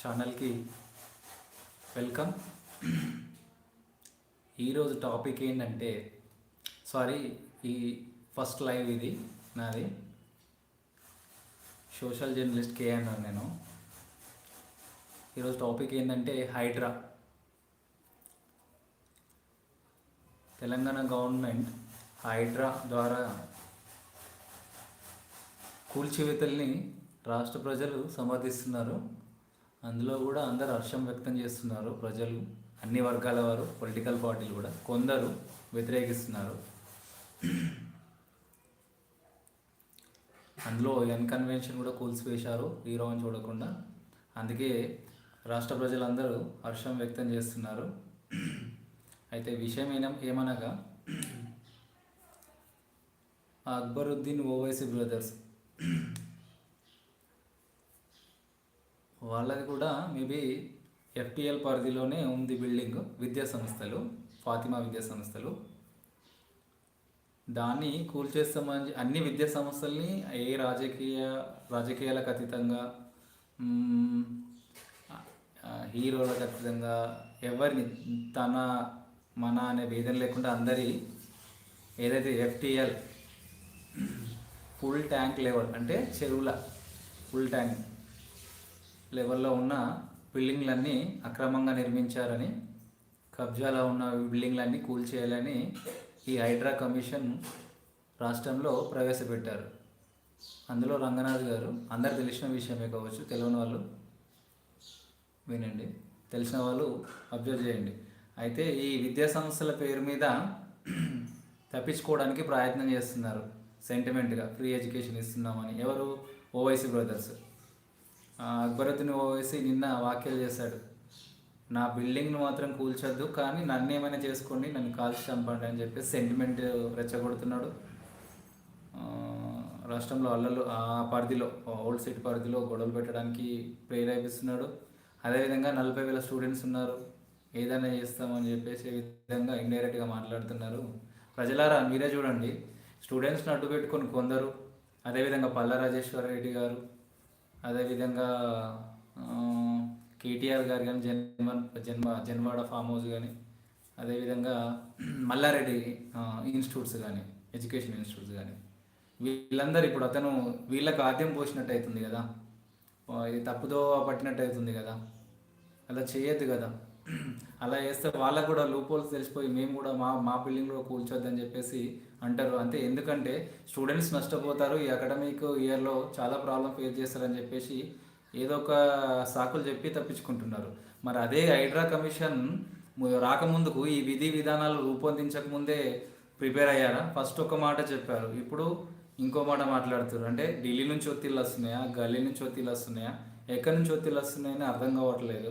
ఛానల్కి వెల్కమ్. ఈరోజు టాపిక్ ఏంటంటే సారీ ఈ ఫస్ట్ లైవ్ ఇది నాది. సోషల్ జర్నలిస్ట్ కే అన్నాను నేను. ఈరోజు టాపిక్ ఏంటంటే హైడ్రా. తెలంగాణ గవర్నమెంట్ హైడ్రా ద్వారా కూల్చివేతల్ని రాష్ట్ర ప్రజలు సమర్థిస్తున్నారు. అందులో కూడా అందరు హర్షం వ్యక్తం చేస్తున్నారు. ప్రజలు అన్ని వర్గాల వారు పొలిటికల్ పార్టీలు కూడా. కొందరు వ్యతిరేకిస్తున్నారు. అందులో ఎన్ కన్వెన్షన్ కూడా కూల్చివేశారు హీరో అని చూడకుండా. అందుకే రాష్ట్ర ప్రజలందరూ హర్షం వ్యక్తం చేస్తున్నారు. అయితే విషయం ఏన ఏమనగా అక్బరుద్దీన్ ఓవైసీ బ్రదర్స్ వాళ్ళది కూడా మేబీ ఎఫ్టిఎల్ పరిధిలోనే ఉంది బిల్డింగ్ విద్యా సంస్థలు ఫాతిమా విద్యా సంస్థలు దాన్ని కూల్చేస్తామని అన్ని విద్యా సంస్థల్ని ఏ రాజకీయ రాజకీయాలకు అతీతంగా హీరోలకు అతీతంగా ఎవరిని తన మన అనే భేదం లేకుండా అందరి ఏదైతే ఎఫ్టిఎల్ ఫుల్ ట్యాంక్ లెవెల్ అంటే చెరువుల ఫుల్ ట్యాంక్ లెవెల్లో ఉన్న బిల్డింగ్లన్నీ అక్రమంగా నిర్మించారని కబ్జాలో ఉన్న బిల్డింగ్లన్నీ కూల్చేయాలని ఈ హైడ్రా కమిషన్ రాష్ట్రంలో ప్రవేశపెట్టారు. అందులో రంగనాథ్ గారు అందరు తెలిసిన విషయమే కావచ్చు తెలియని వాళ్ళు వినండి. తెలిసిన వాళ్ళు అబ్జర్వ్ చేయండి. అయితే ఈ విద్యా సంస్థల పేరు మీద తప్పించుకోవడానికి ప్రయత్నం చేస్తున్నారు. సెంటిమెంట్గా ఫ్రీ ఎడ్యుకేషన్ ఇస్తున్నామని. ఎవరు? ఓవైసీ బ్రదర్స్. అక్బరుద్దీన్ ఓవైసీ నిన్న వ్యాఖ్యలు చేశాడు. నా బిల్డింగ్ను మాత్రం కూల్చొద్దు కానీ నన్ను ఏమైనా చేసుకోండి నన్ను కాల్చి చంపండి అని చెప్పి సెంటిమెంట్ రెచ్చగొడుతున్నాడు. రాష్ట్రంలో అల్లలు ఆ పరిధిలో ఓల్డ్ సిటీ పరిధిలో గొడవలు పెట్టడానికి ప్రేరేపిస్తున్నాడు. అదేవిధంగా నలభై వేల స్టూడెంట్స్ ఉన్నారు. ఏదైనా చేస్తామని చెప్పేసి ఈ విధంగా ఇండైరెక్ట్గా మాట్లాడుతున్నారు. ప్రజలారా మీరే చూడండి. స్టూడెంట్స్ని అడ్డు పెట్టుకొని కొందరు అదేవిధంగా పల్లా రాజేశ్వర రెడ్డి గారు అదేవిధంగా కేటీఆర్ గారు కానీ జన్మ జన్మ జన్వాడ ఫామ్ హౌస్ కానీ అదేవిధంగా మల్లారెడ్డి ఇన్స్టిట్యూట్స్ కానీ ఎడ్యుకేషన్ ఇన్స్టిట్యూట్స్ కానీ వీళ్ళందరూ ఇప్పుడు అతను వీళ్ళకి ఆద్యం పోసినట్టు అవుతుంది కదా. ఇది తప్పుదో పట్టినట్టు అవుతుంది కదా. అలా చేయొద్దు కదా. అలా చేస్తే వాళ్ళకు కూడా లూపోల్స్ తెలిసిపోయి మేము కూడా మా మా బిల్డింగ్లో కూల్చొద్దని చెప్పేసి అంటారు. అంతే ఎందుకంటే స్టూడెంట్స్ నష్టపోతారు. ఈ అకాడమిక్ ఇయర్లో చాలా ప్రాబ్లం ఫేస్ చేస్తారని చెప్పేసి ఏదో ఒక సాకులు చెప్పి తప్పించుకుంటున్నారు. మరి అదే హైడ్రా కమిషన్ రాకముందుకు ఈ విధి విధానాలు రూపొందించకముందే ప్రిపేర్ అయ్యారా? ఫస్ట్ ఒక మాట చెప్పారు. ఇప్పుడు ఇంకో మాట మాట్లాడుతారు అంటే ఢిల్లీ నుంచి ఒత్తిళ్ళు వస్తున్నాయా? గల్లీ నుంచి ఒత్తిళ్ళు వస్తున్నాయా? ఎక్కడి నుంచి ఒత్తిళ్ళు వస్తున్నాయని అర్థం కావట్లేదు.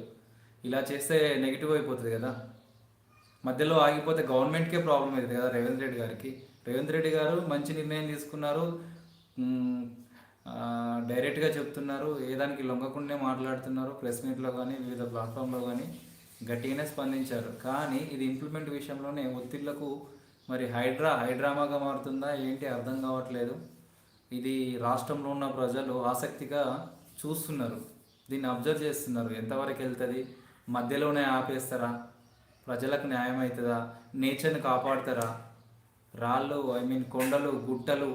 ఇలా చేస్తే నెగిటివ్ అయిపోతుంది కదా. మధ్యలో ఆగిపోతే గవర్నమెంట్కే ప్రాబ్లం అవుతుంది కదా రేవంత్ రెడ్డి గారికి. రేవంత్ రెడ్డి గారు మంచి నిర్ణయం తీసుకున్నారు. డైరెక్ట్గా చెప్తున్నారు. ఏ దానికి లొంగకుండానే మాట్లాడుతున్నారు. ప్రెస్ మీట్లో కానీ వివిధ ప్లాట్ఫామ్లో కానీ గట్టిగానే స్పందించారు. కానీ ఇది ఇంప్లిమెంట్ విషయంలోనే ఒత్తిళ్ళకు మరి హైడ్రా హైడ్రామాగా మారుతుందా ఏంటి అర్థం కావట్లేదు. ఇది రాష్ట్రంలో ఉన్న ప్రజలు ఆసక్తిగా చూస్తున్నారు. దీన్ని అబ్జర్వ్ చేస్తున్నారు. ఎంతవరకు వెళ్తుంది? మధ్యలోనే ఆపేస్తారా? ప్రజలకు న్యాయం అవుతుందా నేచర్ని కాపాడుతారా? రాళ్ళు ఐ మీన్ కొండలు గుట్టలు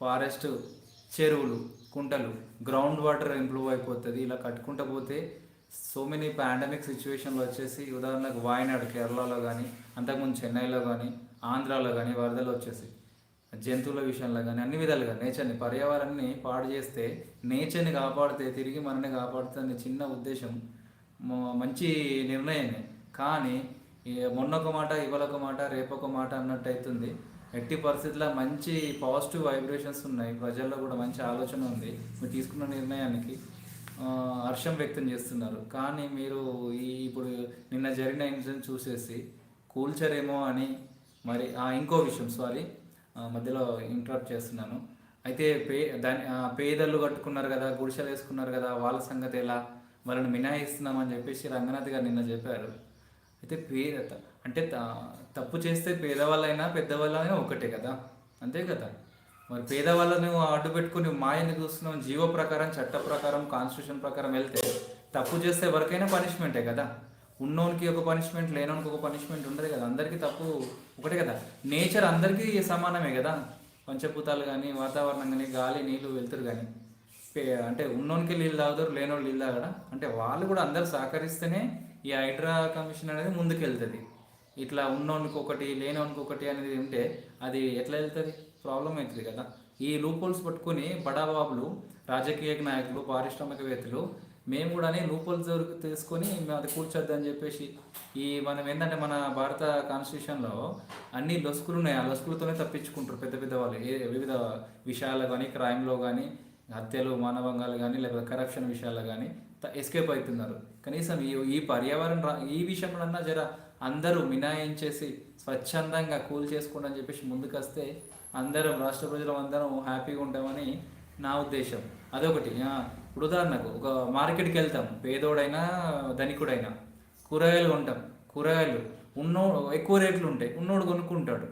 ఫారెస్ట్ చెరువులు కుంటలు గ్రౌండ్ వాటర్ ఇంప్రూవ్ అయిపోతుంది. ఇలా కట్టుకుంటూ పోతే సో మెనీ పాండమిక్ సిచ్యువేషన్లో వచ్చేసి ఉదాహరణకు వాయనాడు కేరళలో కానీ అంతకుముందు చెన్నైలో కానీ ఆంధ్రాలో కానీ వరదలు వచ్చేసి జంతువుల విషయంలో కానీ అన్ని విధాలుగా నేచర్ని పర్యావరణాన్ని పాడు చేస్తే నేచర్ని కాపాడితే తిరిగి మనని కాపాడుతుంది చిన్న ఉద్దేశం మంచి నిర్ణయమే. కానీ మొన్న ఒక మాట ఇవాళ ఒక మాట రేపు ఒక మాట అన్నట్టు అవుతుంది ఎట్టి పరిస్థితుల్లో మంచి పాజిటివ్ వైబ్రేషన్స్ ఉన్నాయి. ప్రజల్లో కూడా మంచి ఆలోచన ఉంది. మీరు తీసుకున్న నిర్ణయానికి హర్షం వ్యక్తం చేస్తున్నారు. కానీ మీరు ఈ ఇప్పుడు నిన్న జరిగిన ఇన్సిడెంట్ చూసేసి కూల్చరేమో అని మరి ఆ, ఇంకో విషయం సారీ మధ్యలో ఇంటరప్ట్ చేస్తున్నాను. అయితే పే దాని పేదలు కట్టుకున్నారు కదా గుడిసెలు వేసుకున్నారు కదా వాళ్ళ సంగతి ఎలా? వాళ్ళని మినహాయిస్తున్నామని చెప్పేసి రంగనాథ్ గారు నిన్న చెప్పారు. అయితే పేద అంటే తప్పు చేస్తే పేదవాళ్ళైనా పెద్దవాళ్ళైనా ఒకటే కదా? అంతే కదా? మరి పేదవాళ్ళని అడ్డు పెట్టుకుని మాయని చూస్తున్నాం జీవ ప్రకారం చట్ట ప్రకారం కాన్స్టిట్యూషన్ ప్రకారం వెళ్తే తప్పు చేస్తే ఎవరికైనా పనిష్మెంటే కదా? ఉన్నోనికి ఒక పనిష్మెంట్ లేనోనికి ఒక పనిష్మెంట్ ఉండదు కదా? అందరికీ తప్పు ఒకటే కదా? నేచర్ అందరికీ సమానమే కదా? పంచభూతాలు కానీ వాతావరణం కానీ గాలి నీళ్ళు వెళ్తురు కానీ పే- అంటే ఉన్నోనికి నీళ్ళు తాగుతారు లేనోళ్ళు నీళ్ళు తాగడా అంటే వాళ్ళు కూడా అందరు సహకరిస్తేనే ఈ హైడ్రా కమిషన్ అనేది ముందుకెళ్తుంది. ఇట్లా ఉన్నోనికి ఒకటి లేనోనికి ఒకటి అనేది ఉంటే అది ఎట్లా వెళ్తుంది? ప్రాబ్లం అవుతుంది కదా. ఈ లూపోల్స్ పట్టుకొని బడాబాబులు రాజకీయ నాయకులు పారిశ్రామికవేత్తలు మేము కూడా లూపోల్స్ తీసుకొని అది కూర్చొద్దని చెప్పేసి ఈ మనం ఏంటంటే మన భారత కాన్స్టిట్యూషన్లో అన్ని లొసుకులు ఉన్నాయి. ఆ లొసుకులతోనే తప్పించుకుంటారు పెద్ద పెద్ద వాళ్ళు. ఏ వివిధ విషయాలు కానీ క్రైమ్లో కానీ హత్యలు మానవంగాలు కానీ లేకపోతే కరప్షన్ విషయాల్లో కానీ ఎస్కేప్ అవుతున్నారు కనీసం ఈ ఈ పర్యావరణ ఈ విషయంలో జర అందరూ మినాయించేసి స్వచ్ఛందంగా కూల్ చేసుకోండి అని చెప్పేసి ముందుకు వస్తే అందరం రాష్ట్ర ప్రజలం అందరం హ్యాపీగా ఉంటామని నా ఉద్దేశం. అదొకటి. ఇప్పుడు ఉదాహరణకు ఒక మార్కెట్కి వెళ్తాం. పేదోడైనా ధనికుడైనా. కూరగాయలు కొంటాం. కూరగాయలు ఉన్నో ఎక్కువ రేట్లు ఉంటాయి. ఉన్నోడు కొనుక్కుంటాడు.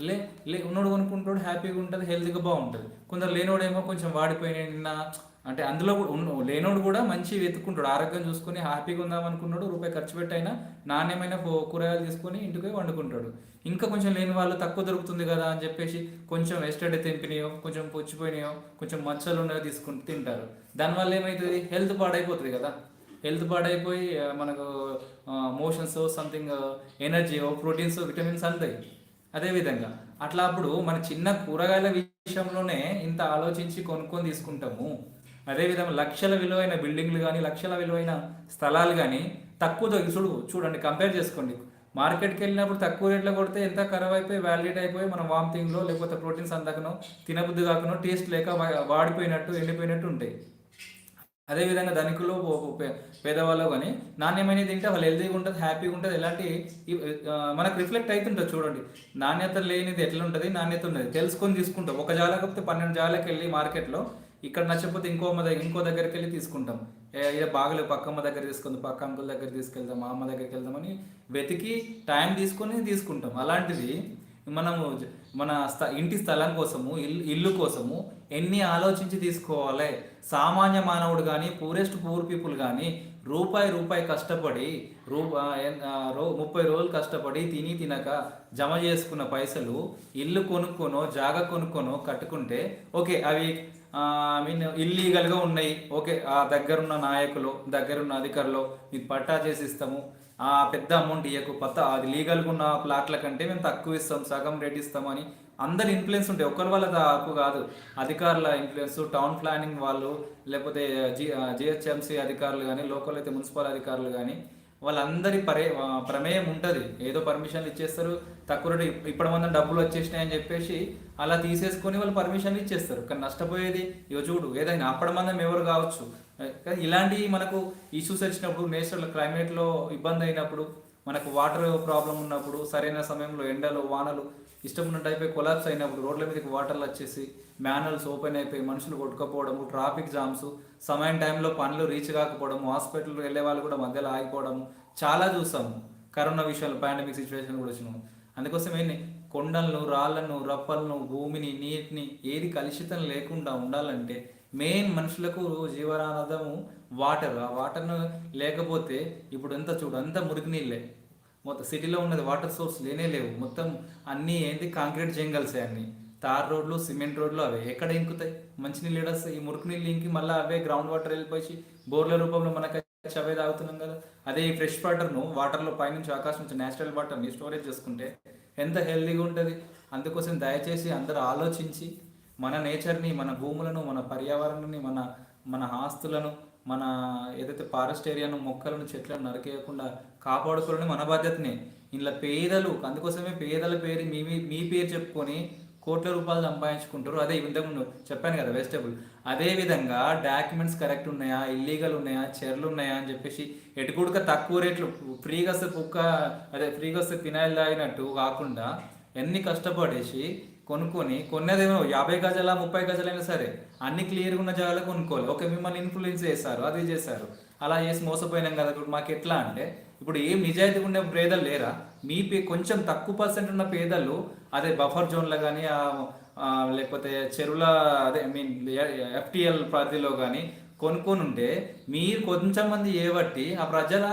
లే లే ఉన్నోడు కొనుక్కుంటాడు హ్యాపీగా ఉంటుంది హెల్తీగా బాగుంటుంది. కొందరు లేనోడేమో కొంచెం వాడిపోయిన అంటే అందులో కూడా లేనోడు కూడా మంచి వెతుక్కుంటాడు. ఆరోగ్యం చూసుకొని హ్యాపీగా ఉందాం అనుకున్నాడు రూపాయి ఖర్చు పెట్టైనా నాణ్యమైన కూరగాయలు తీసుకొని ఇంటికి వండుకుంటాడు. ఇంకా కొంచెం లేని వాళ్ళు తక్కువ దొరుకుతుంది కదా అని చెప్పేసి కొంచెం ఎస్టర్డే తెంపినాయో కొంచెం పొచ్చిపోయినాయో కొంచెం మచ్చలు ఉన్నాయో తీసుకుని తింటారు. దానివల్ల ఏమవుతుంది హెల్త్ పాడైపోతుంది కదా. హెల్త్ పాడైపోయి మనకు motions something energy proteins vitamins అందుతాయి అదేవిధంగా అట్లా అప్పుడు మన చిన్న కూరగాయల విషయంలోనే ఇంత ఆలోచించి కొనుక్కొని తీసుకుంటాము. అదేవిధంగా లక్షల విలువైన బిల్డింగ్లు కానీ లక్షల విలువైన స్థలాలు కానీ తక్కువ చూడు చూడండి కంపేర్ చేసుకోండి. మార్కెట్కి వెళ్ళినప్పుడు తక్కువ రేట్లో కొడితే ఎంత ఖరాబ్ అయిపోయి వ్యాలిడేట్ అయిపోయి మనం వామిటింగ్లో లేకపోతే ప్రోటీన్స్ అందకనో తినబుద్ధి కాకనో టేస్ట్ లేక వాడిపోయినట్టు ఎండిపోయినట్టు ఉంటాయి. అదేవిధంగా ధనికులు పేదవాళ్ళు కానీ నాణ్యమైనది తింటే వాళ్ళు హెల్తీగా ఉంటుంది హ్యాపీగా ఉంటుంది ఎలాంటి మనకు రిఫ్లెక్ట్ అవుతుంటుంది చూడండి. నాణ్యత లేనిది ఎట్లా ఉంటుంది నాణ్యత ఉన్నది. తెలుసుకొని తీసుకుంటాం. ఒక జాలకపోతే పన్నెండు జాలకు వెళ్ళి మార్కెట్లో ఇక్కడ నచ్చకపోతే ఇంకో అమ్మ దగ్గర ఇంకో దగ్గరికి వెళ్ళి తీసుకుంటాం. ఏ బాగలేదు పక్క అమ్మ దగ్గర తీసుకుందాం పక్క అంకుల్ దగ్గర తీసుకెళ్దాం మా అమ్మ దగ్గరికి వెళ్దామని వెతికి టైం తీసుకొని తీసుకుంటాం. అలాంటిది మనము మన స్థ ఇంటి స్థలం కోసము ఇల్లు ఇల్లు కోసము ఎన్ని ఆలోచించి తీసుకోవాలి? సామాన్య మానవుడు కానీ పూరెస్ట్ పూర్ పీపుల్ కానీ రూపాయి రూపాయి కష్టపడి రూ రో ముప్పై రోజులు కష్టపడి తిని తినక జమ చేసుకున్న పైసలు ఇల్లు కొనుక్కొనో జాగ కొనుక్కొనో కట్టుకుంటే ఓకే అవి ఐ మీన్ ఇల్లీగల్గా ఉన్నాయి. ఓకే ఆ దగ్గరున్న నాయకులు దగ్గరున్న అధికారులు మీకు పట్టా చేసి ఇస్తాము. ఆ పెద్ద అమౌంట్ ఇవ్వకు కొత్త అది లీగల్గా ఉన్న ప్లాట్ల కంటే మేము తక్కువ ఇస్తాం సగం రేట్ ఇస్తామని అందరి ఇన్ఫ్లుయెన్స్ ఉంటాయి ఒక్కరి వాళ్ళ హక్కు కాదు. అధికారుల ఇన్ఫ్లుయెన్స్ టౌన్ ప్లానింగ్ వాళ్ళు లేకపోతే జి జిహెచ్ఎంసీ అధికారులు కానీ లోకల్ అయితే మున్సిపల్ అధికారులు కానీ వాళ్ళందరి పరే ప్రమేయం ఉంటుంది. ఏదో పర్మిషన్లు ఇచ్చేస్తారు తక్కువ రేటు ఇప్పటి మంది డబ్బులు వచ్చేసినాయి అని చెప్పేసి అలా తీసేసుకొని వాళ్ళు పర్మిషన్లు ఇచ్చేస్తారు. కానీ నష్టపోయేది ఇగో చూడు ఏదైనా అప్పటి మందం ఎవరు కావచ్చు. కానీ ఇలాంటి మనకు ఇష్యూస్ వచ్చినప్పుడు నేచురల్ క్లైమేట్లో ఇబ్బంది అయినప్పుడు మనకు వాటర్ ప్రాబ్లం ఉన్నప్పుడు సరైన సమయంలో ఎండలు వానలు ఇష్టం ఉన్నట్టు టైప్ కొలాప్స్ అయినప్పుడు రోడ్ల మీదకి వాటర్లు వచ్చేసి మ్యానల్స్ ఓపెన్ అయిపోయి మనుషులు కొట్టుకపోవడము ట్రాఫిక్ జామ్స్ సమయం టైంలో పనులు రీచ్ కాకపోవడము హాస్పిటల్ వెళ్ళే వాళ్ళు కూడా మధ్యలో ఆగిపోవడము చాలా చూసాము కరోనా విషయంలో పాండమిక్ సిచ్యువేషన్ కూడా వచ్చినాము అందుకోసం ఏంటి కొండలను రాళ్ళను రప్పలను భూమిని నీటిని ఏది కలుషితం లేకుండా ఉండాలంటే మెయిన్ మనుషులకు జీవనాధారము వాటర్ ఆ వాటర్ను లేకపోతే ఇప్పుడు ఎంత చూడు అంత మురికి నీళ్ళే మొత్తం సిటీలో ఉన్నది వాటర్ సోర్స్ లేనే లేవు. మొత్తం అన్నీ ఏంటి కాంక్రీట్ జంగల్సే అన్నీ. తార్ రోడ్లు సిమెంట్ రోడ్లు అవే. ఎక్కడ ఇంకుతాయి? మంచినీళ్ళు ఏడ ఈ మురికి నీళ్ళు ఇంకి మళ్ళీ అవే గ్రౌండ్ వాటర్ వెళ్ళిపోయి బోర్ల రూపంలో మనకు అవే తాగుతున్నాం కదా. అదే ఈ ఫ్రెష్ వాటర్ను వాటర్లో పైనుంచి ఆకాశం నుంచి నేచురల్ వాటర్ని స్టోరేజ్ చేసుకుంటే ఎంత హెల్దీగా ఉంటుంది? అందుకోసం దయచేసి అందరూ ఆలోచించి మన నేచర్ని మన భూములను మన పర్యావరణాన్ని మన మన ఆస్తులను మన ఏదైతే ఫారెస్ట్ ఏరియాను మొక్కలను చెట్లను నరికేయకుండా కాపాడుకోవడం మన బాధ్యతనే. ఇంట్లో పేదలు అందుకోసమే పేదల పేరు మీ మీ- పేరు చెప్పుకొని కోట్ల రూపాయలు సంపాదించుకుంటారు. అదే ఇంతకుముందు చెప్పాను కదా వెజిటబుల్. అదే విధంగా డాక్యుమెంట్స్ కరెక్ట్ ఉన్నాయా? ఇల్లీగల్ ఉన్నాయా? చెర్లు ఉన్నాయా? అని చెప్పేసి ఎటుకుడుక తక్కువ రేట్లు ఫ్రీగా వస్తే కుక్క అదే ఫ్రీగా వస్తే ఫినాయిల్ తాగినట్టు కాకుండా ఎన్ని కష్టపడేసి కొనుక్కొని కొన్నదేమో యాభై గజాల ముప్పై గజాలైనా సరే అన్ని క్లియర్గా ఉన్న జాగాలో కొనుక్కోవాలి. ఓకే మిమ్మల్ని ఇన్ఫ్లుయెన్స్ చేస్తారు అది చేశారు. అలా చేసి మోసపోయినాం కదా. ఇప్పుడు మాకు ఎట్లా అంటే ఇప్పుడు ఏం నిజాయితీగా ఉండే పేదలు లేరా? మీ పే కొంచెం తక్కువ పర్సెంట్ ఉన్న పేదలు అదే బఫర్ జోన్లో కానీ లేకపోతే చెరువుల అదే మీన్ ఎఫ్టిఎల్ పరిధిలో కానీ కొనుక్కొని ఉంటే మీరు కొంచెం మంది ఏబట్టి ఆ ప్రజల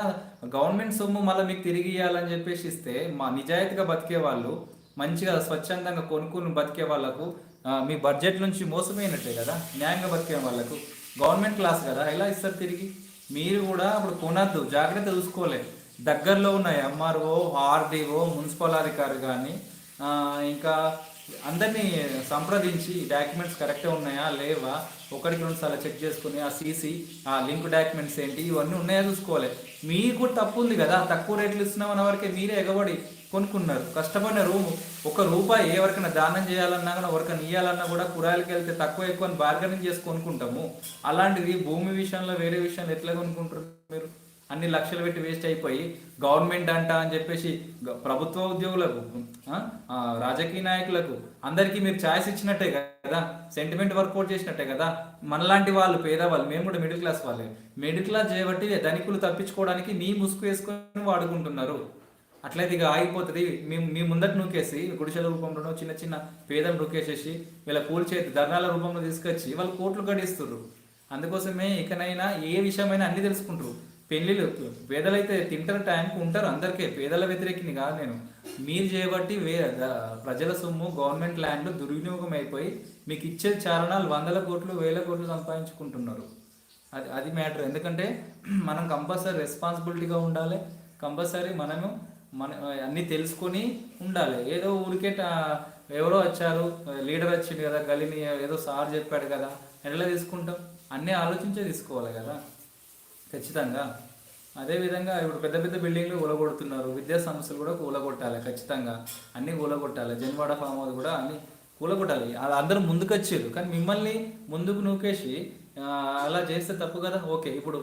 గవర్నమెంట్ సొమ్ము మళ్ళీ మీకు తిరిగి ఇవ్వాలని చెప్పేసి ఇస్తే మా నిజాయితీగా బతికే వాళ్ళు మంచిగా స్వచ్ఛందంగా కొనుక్కుని బతికే వాళ్ళకు మీ బడ్జెట్ నుంచి మోసపోయినట్టే కదా? న్యాయంగా బతికే వాళ్ళకు. గవర్నమెంట్ క్లాస్ కదా? ఎలా ఇస్తారు తిరిగి? మీరు కూడా అప్పుడు కొనద్దు జాగ్రత్త చూసుకోలేదు దగ్గరలో ఉన్న ఎంఆర్ఓ ఆర్డీఓ మున్సిపల్ అధికారి కానీ ఇంకా అందరినీ సంప్రదించి డాక్యుమెంట్స్ కరెక్ట్గా ఉన్నాయా లేవా? ఒకటికి రెండు సార్లు చెక్ చేసుకుని ఆ సీసీ ఆ లింక్ డాక్యుమెంట్స్ ఏంటి ఇవన్నీ ఉన్నాయా చూసుకోవాలి. మీకు కూడా తప్పు ఉంది కదా తక్కువ రేట్లు ఇస్తున్నాం అన్న వరకే మీరే ఎగబడి కొనుక్కున్నారు. కష్టపడిన రూము ఒక రూపాయి ఎవరికైనా దానం చేయాలన్నా కానీ ఎవరికైనా ఇవ్వాలన్నా కూడా కూరగాయలకి వెళ్తే తక్కువ ఎక్కువ బార్గెనింగ్ చేసి కొనుక్కుంటాము. అలాంటిది భూమి విషయంలో వేరే విషయంలో ఎట్లా కొనుక్కుంటారు మీరు? అన్ని లక్షలు పెట్టి వేస్ట్ అయిపోయి గవర్నమెంట్ అంట అని చెప్పేసి ప్రభుత్వ ఉద్యోగులకు రాజకీయ నాయకులకు అందరికీ మీరు ఛాయిస్ ఇచ్చినట్టే కదా? సెంటిమెంట్ వర్కౌట్ చేసినట్టే కదా? మనలాంటి వాళ్ళు పేదవాళ్ళు మేము కూడా మిడిల్ క్లాస్ వాళ్ళే. మిడిల్ క్లాస్ చేయబట్టి ధనికులు తప్పించుకోవడానికి మీ ముసుగు వేసుకొని వాడుకుంటున్నారు. అట్లయితే ఇక ఆగిపోతుంది. మీ మీ ముందట నూకేసి గుడిసెల రూపంలోనో చిన్న చిన్న పేదలు నూకేసేసి వీళ్ళ కూల్చేతి ధర్నాల రూపంలో తీసుకొచ్చి వాళ్ళు కోట్లు గడిస్తున్నారు అందుకోసమే ఇకనైనా ఏ విషయమైనా అన్ని తెలుసుకుంటారు. పెళ్ళిళ్ళు పేదలైతే తింటారు టైంకి ఉంటారు అందరికీ. పేదల వ్యతిరేకిని కాదు నేను. మీరు చేయబట్టి వే ప్రజల సొమ్ము గవర్నమెంట్ ల్యాండ్లు దుర్వినియోగం అయిపోయి మీకు ఇచ్చే చారణాలు వందల కోట్లు వేల కోట్లు సంపాదించుకుంటున్నారు. అది అది మ్యాటర్. ఎందుకంటే మనం కంపల్సరీ రెస్పాన్సిబిలిటీగా ఉండాలి. కంపల్సరీ మనము మన అన్నీ తెలుసుకొని ఉండాలి. ఏదో ఊరికే ఎవరో వచ్చారు లీడర్ వచ్చింది కదా గలిని ఏదో సార్ చెప్పాడు కదా ఎట్లా తీసుకుంటాం. అన్నీ ఆలోచించే తీసుకోవాలి కదా. ఖచ్చితంగా. అదేవిధంగా ఇప్పుడు పెద్ద పెద్ద బిల్డింగ్లు కూలగొడుతున్నారు. విద్యా సంస్థలు కూడా కూలగొట్టాలి ఖచ్చితంగా. అన్నీ కూలగొట్టాలి. జన్వాడ ఫామ్ హౌస్ కూడా అన్ని కూలగొట్టాలి. అలా అందరూ ముందుకు వచ్చారు కానీ మిమ్మల్ని ముందుకు నూకేసి అలా చేస్తే తప్పు కదా? ఓకే. ఇప్పుడు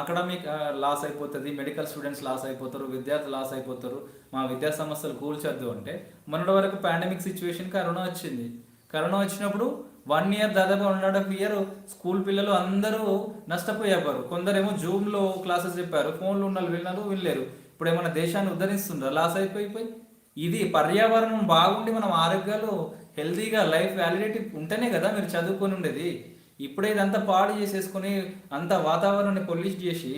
అకాడమిక్ లాస్ అయిపోతుంది మెడికల్ స్టూడెంట్స్ లాస్ అయిపోతారు విద్యార్థులు లాస్ అయిపోతారు. మా విద్యా సంస్థలు కూల్చొద్దు అంటే మొన్నటి వరకు పాండమిక్ సిచ్యువేషన్ కరోనా వచ్చింది. కరోనా వచ్చినప్పుడు వన్ ఇయర్ దాదాపు one and half year school పిల్లలు అందరూ నష్టపోయేవారు కొందరేమో జూమ్లో క్లాసెస్ చెప్పారు ఫోన్లో ఉన్న వాళ్ళు విన్నారు వినలేరు. ఇప్పుడు ఏమైనా దేశాన్ని ఉద్ధరిస్తుండ్రా? లాస్ అయిపోయిపోయి ఇది పర్యావరణం బాగుండి మనం ఆరోగ్యాలు హెల్తీగా లైఫ్ వ్యాలిడిటీ ఉంటేనే కదా మీరు చదువుకొని ఉండేది. ఇప్పుడే ఇదంతా పాడు చేసేసుకొని అంత వాతావరణాన్ని పొల్యూట్ చేసి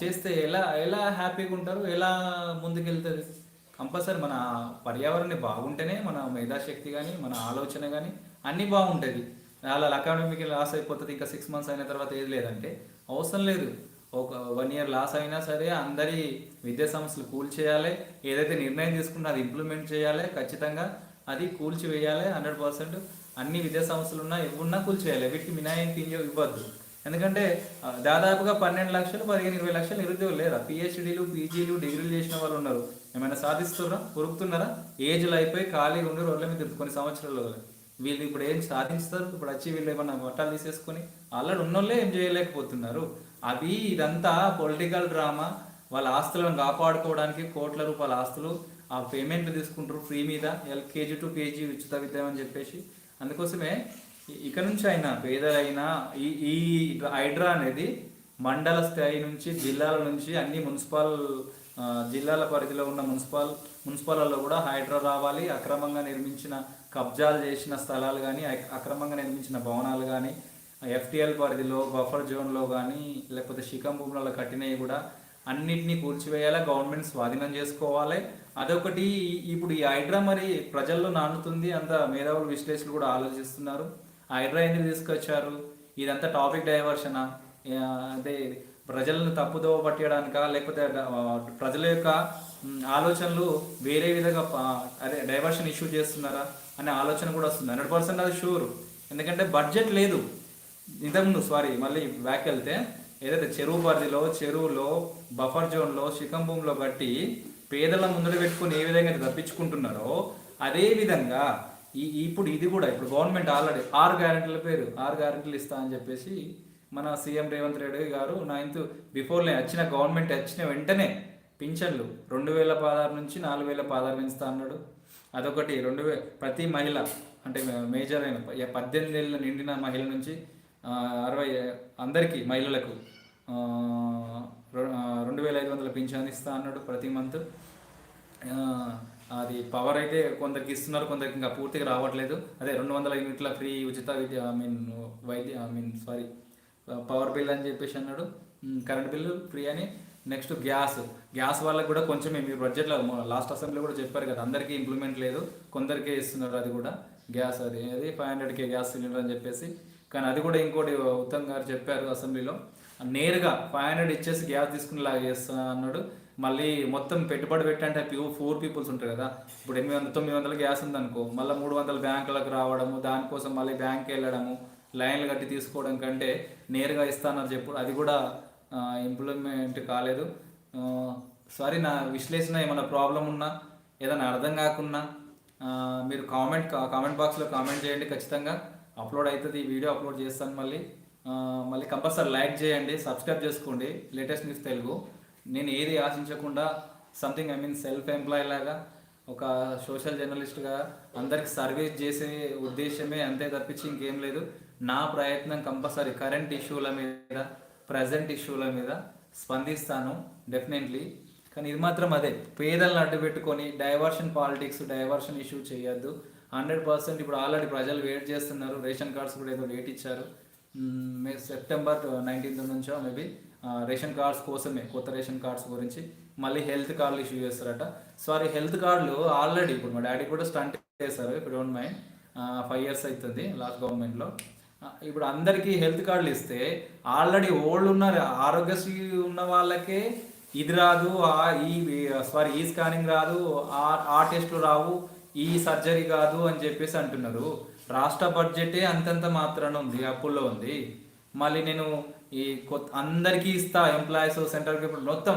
చేస్తే ఎలా ఎలా హ్యాపీగా ఉంటారు? ఎలా ముందుకెళ్తుంది కంపల్సరీ మన పర్యావరణం బాగుంటేనే మన మేధాశక్తి కానీ మన ఆలోచన కానీ అన్నీ బాగుంటుంది. అలా అకాడమిక్ లాస్ అయిపోతుంది ఇంకా సిక్స్ మంత్స్ అయిన తర్వాత ఏది లేదంటే అవసరం లేదు. ఒక వన్ ఇయర్ లాస్ అయినా సరే అందరి విద్యా సంస్థలు కూల్ చేయాలి. ఏదైతే నిర్ణయం తీసుకున్నా అది ఇంప్లిమెంట్ చేయాలి. ఖచ్చితంగా అది కూల్చి వేయాలి హండ్రెడ్ పర్సెంట్ అన్ని విద్యా సంస్థలు ఉన్నా ఇవ్వన్నా కూల్చేయాలి వీటికి మినహాయింపు ఇవ్వద్దు. ఎందుకంటే దాదాపుగా పన్నెండు లక్షలు పదిహేను ఇరవై లక్షలు నిరుద్యోగులు లేరా? పిహెచ్డీలు పీజీలు డిగ్రీలు చేసిన వాళ్ళు ఉన్నారు. ఏమైనా సాధిస్తున్నారా? ఉరుకుతున్నారా ఏజ్లు అయిపోయి ఖాళీ ఉండి రోడ్ల మీద కొన్ని సంవత్సరాలు వీళ్ళు ఇప్పుడు ఏం సాధిస్తారు? ఇప్పుడు వచ్చి వీళ్ళు ఏమన్నా పట్టాలు తీసేసుకొని ఆల్రెడీ ఉన్నోళ్ళే ఏం చేయలేకపోతున్నారు? అవి ఇదంతా పొలిటికల్ డ్రామా. వాళ్ళ ఆస్తులను కాపాడుకోవడానికి కోట్ల రూపాయల ఆస్తులు ఆ పేమెంట్లు తీసుకుంటారు ఫ్రీ మీద ఎల్కేజీ టు కేజీ ఉచిత విద్య అని చెప్పేసి. అందుకోసమే ఇక నుంచి అయినా పేదలైనా ఈ ఈ హైడ్రా అనేది మండల స్థాయి నుంచి జిల్లాల నుంచి అన్ని మున్సిపల్ జిల్లాల పరిధిలో ఉన్న మున్సిపల్ మున్సిపాలలో కూడా హైడ్రా రావాలి. అక్రమంగా నిర్మించిన కబ్జాలు చేసిన స్థలాలు కానీ అక్రమంగా నిర్మించిన భవనాలు కానీ ఎఫ్టీఎల్ పరిధిలో బఫర్ జోన్లో కానీ లేకపోతే శిఖం భూములలో కట్టినవి కూడా అన్నిటినీ కూల్చివేయాలా? గవర్నమెంట్ స్వాధీనం చేసుకోవాలి. అదొకటి. ఇప్పుడు ఈ హైడ్రా మరి ప్రజల్లో నానుతుంది అంత మేధావులు విశ్లేషకులు కూడా ఆలోచిస్తున్నారు. హైడ్రా ఎందుకు తీసుకొచ్చారు? ఇదంతా టాపిక్ డైవర్షనా? అంటే అదే ప్రజలను తప్పుదోవ పట్టడానికా లేకపోతే ప్రజల యొక్క ఆలోచనలు వేరే విధంగా అదే డైవర్షన్ ఇష్యూ చేస్తున్నారా? అనే ఆలోచన కూడా వస్తుంది. హండ్రెడ్ పర్సెంట్ అది షూర్ ఎందుకంటే బడ్జెట్ లేదు. ఇంతకుముందు సారీ మళ్ళీ బ్యాక్ వెళ్తే ఏదైతే చెరువు పరిధిలో చెరువులో బఫర్ జోన్లో శిఖం భూమిలో కట్టి పేదల ముందర పెట్టుకుని ఏ విధంగా అయితే తప్పించుకుంటున్నారో అదే విధంగా ఈ ఇప్పుడు ఇది కూడా ఇప్పుడు గవర్నమెంట్ ఆల్రెడీ ఆరు గ్యారెంటీల పేరు ఆరు గ్యారెంటీలు ఇస్తా అని చెప్పేసి మన సీఎం రేవంత్ రెడ్డి గారు నైన్త్ బిఫోర్లే వచ్చిన గవర్నమెంట్ వచ్చిన వెంటనే పింఛన్లు రెండు వేల పదహారు నుంచి నాలుగు వేల పదహారు పెంచుతా అన్నాడు. అదొకటి. రెండు ప్రతి మహిళ అంటే మేజర్ అయిన పద్దెనిమిది ఏళ్ళ నిండిన మహిళ నుంచి అరవై అందరికీ మహిళలకు రెండు వేల ఐదు వందల పింఛన్ ఇస్తా అన్నాడు ప్రతి మంత్. అది పవర్ అయితే కొందరికి ఇస్తున్నారు కొందరికి ఇంకా పూర్తిగా రావట్లేదు. అదే రెండు వందల యూనిట్ల ఫ్రీ ఉచిత విద్య ఐ మీన్ వైద్య I mean sorry power bill అని చెప్పేసి అన్నాడు. కరెంట్ బిల్లు ఫ్రీ అని నెక్స్ట్ గ్యాస్ గ్యాస్ వాళ్ళకి కూడా కొంచెమే మీరు బడ్జెట్లో లాస్ట్ అసెంబ్లీ కూడా చెప్పారు కదా అందరికీ ఇంప్లిమెంట్ లేదు కొందరికే ఇస్తున్నారు అది కూడా గ్యాస్ అది అది ఫైవ్ హండ్రెడ్కే గ్యాస్ సిలిండర్ అని చెప్పేసి. కానీ అది కూడా ఇంకోటి ఉత్తమ్ గారు చెప్పారు అసెంబ్లీలో నేరుగా ఫైవ్ హండ్రెడ్ ఇచ్చేసి గ్యాస్ తీసుకుని లాగా చేస్తా అన్నాడు. మళ్ళీ మొత్తం పెట్టుబడి పెట్టంటే ప్యూ ఫోర్ పీపుల్స్ ఉంటారు కదా ఇప్పుడు ఎనిమిది వందల తొమ్మిది వందల గ్యాస్ ఉందనుకో మళ్ళీ మూడు వందల బ్యాంకులకు రావడము దానికోసం మళ్ళీ బ్యాంక్కి వెళ్ళడము లైన్లు కట్టి తీసుకోవడం కంటే నేరుగా ఇస్తానని చెప్పు అది కూడా ఇంప్లిమెంట్ కాలేదు. సారీ నా విశ్లేషణ ఏమైనా ప్రాబ్లం ఉన్నా ఏదైనా అర్థం కాకున్నా మీరు కామెంట్ కామెంట్ బాక్స్లో కామెంట్ చేయండి ఖచ్చితంగా. అప్లోడ్ అవుతుంది ఈ వీడియో అప్లోడ్ చేస్తాను మళ్ళీ. మళ్ళీ కంపల్సరీ లైక్ చేయండి సబ్స్క్రైబ్ చేసుకోండి. Latest news Telugu. నేను ఏది ఆశించకుండా something I mean self employ లాగా ఒక సోషల్ జర్నలిస్ట్గా అందరికి సర్వీస్ చేసే ఉద్దేశమే అంతే తప్పించి ఇంకేం లేదు. నా ప్రయత్నం కంపల్సరీ. కరెంట్ ఇష్యూల మీద ప్రజెంట్ ఇష్యూల మీద స్పందిస్తాను డెఫినెట్లీ కానీ ఇది మాత్రం అదే పేదలను అడ్డు పెట్టుకొని డైవర్షన్ పాలిటిక్స్ డైవర్షన్ ఇష్యూ చేయొద్దు. హండ్రెడ్ పర్సెంట్ ఇప్పుడు ఆల్రెడీ ప్రజలు వెయిట్ చేస్తున్నారు రేషన్ కార్డ్స్ కూడా ఏదో డేట్ ఇచ్చారు. సెప్టెంబర్ నైన్టీన్త్ నుంచో మేబీ రేషన్ కార్డ్స్ కోసమే కొత్త రేషన్ కార్డ్స్ గురించి. మళ్ళీ హెల్త్ కార్డులు ఇష్యూ చేస్తారట. సారీ హెల్త్ కార్డులు ఆల్రెడీ ఇప్పుడు మా డాడీ కూడా స్టంట్ చేశారు ఇప్పుడు డోంట్ మైండ్ ఫైవ్ ఇయర్స్ అవుతుంది లాస్ట్ గవర్నమెంట్లో ఇప్పుడు అందరికీ హెల్త్ కార్డులు ఇస్తే ఆల్రెడీ ఓల్డ్ ఉన్నారు ఆరోగ్యశ్రీ ఉన్న వాళ్ళకే ఇది రాదు ఆ ఈ సారీ ఈ స్కానింగ్ రాదు ఆ ఆ టెస్ట్లు రావు ఈ సర్జరీ కాదు అని చెప్పేసి అంటున్నారు. రాష్ట్ర బడ్జెటే అంతంత మాత్రాన ఉంది అప్పుల్లో ఉంది. మళ్ళీ నేను ఈ కొత్త అందరికీ ఇస్తా ఎంప్లాయీస్ సెంట్రల్ పీపుల్ మొత్తం